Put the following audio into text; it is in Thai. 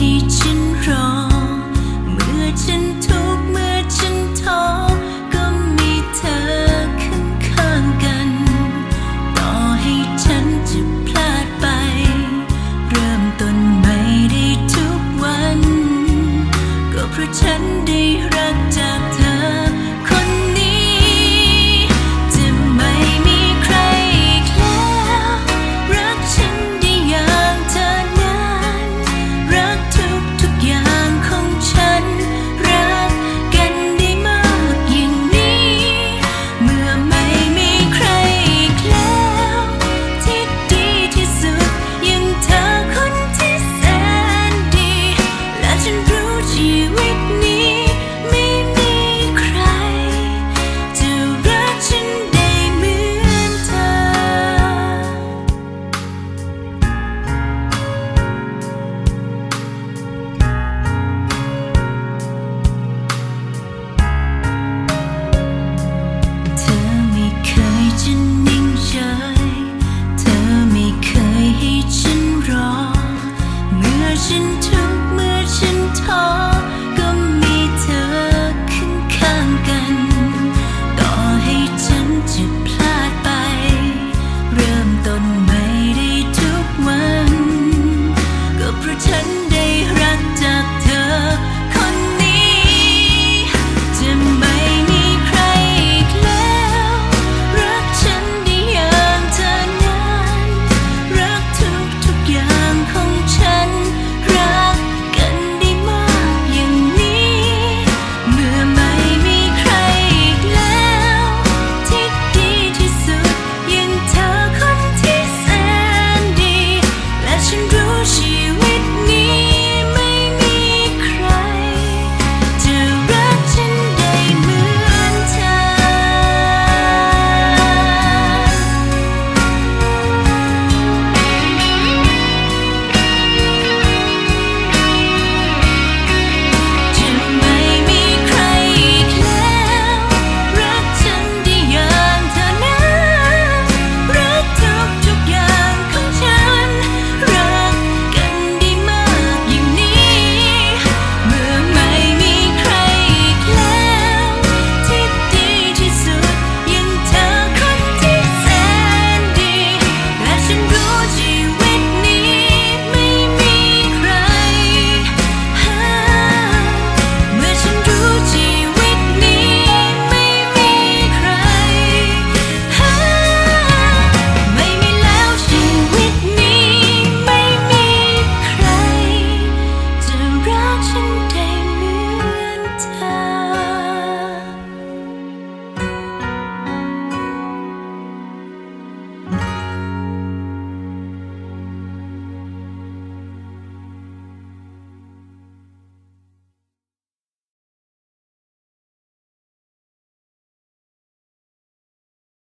ให้ฉันรอ เมื่อฉันทุกเมื่อฉันท้อก็มีเธอข้างๆกัน ต่อให้ฉันจะพลาดไป เริ่มต้นใม่ได้ทุกวัน ก็เพราะฉัน 因为。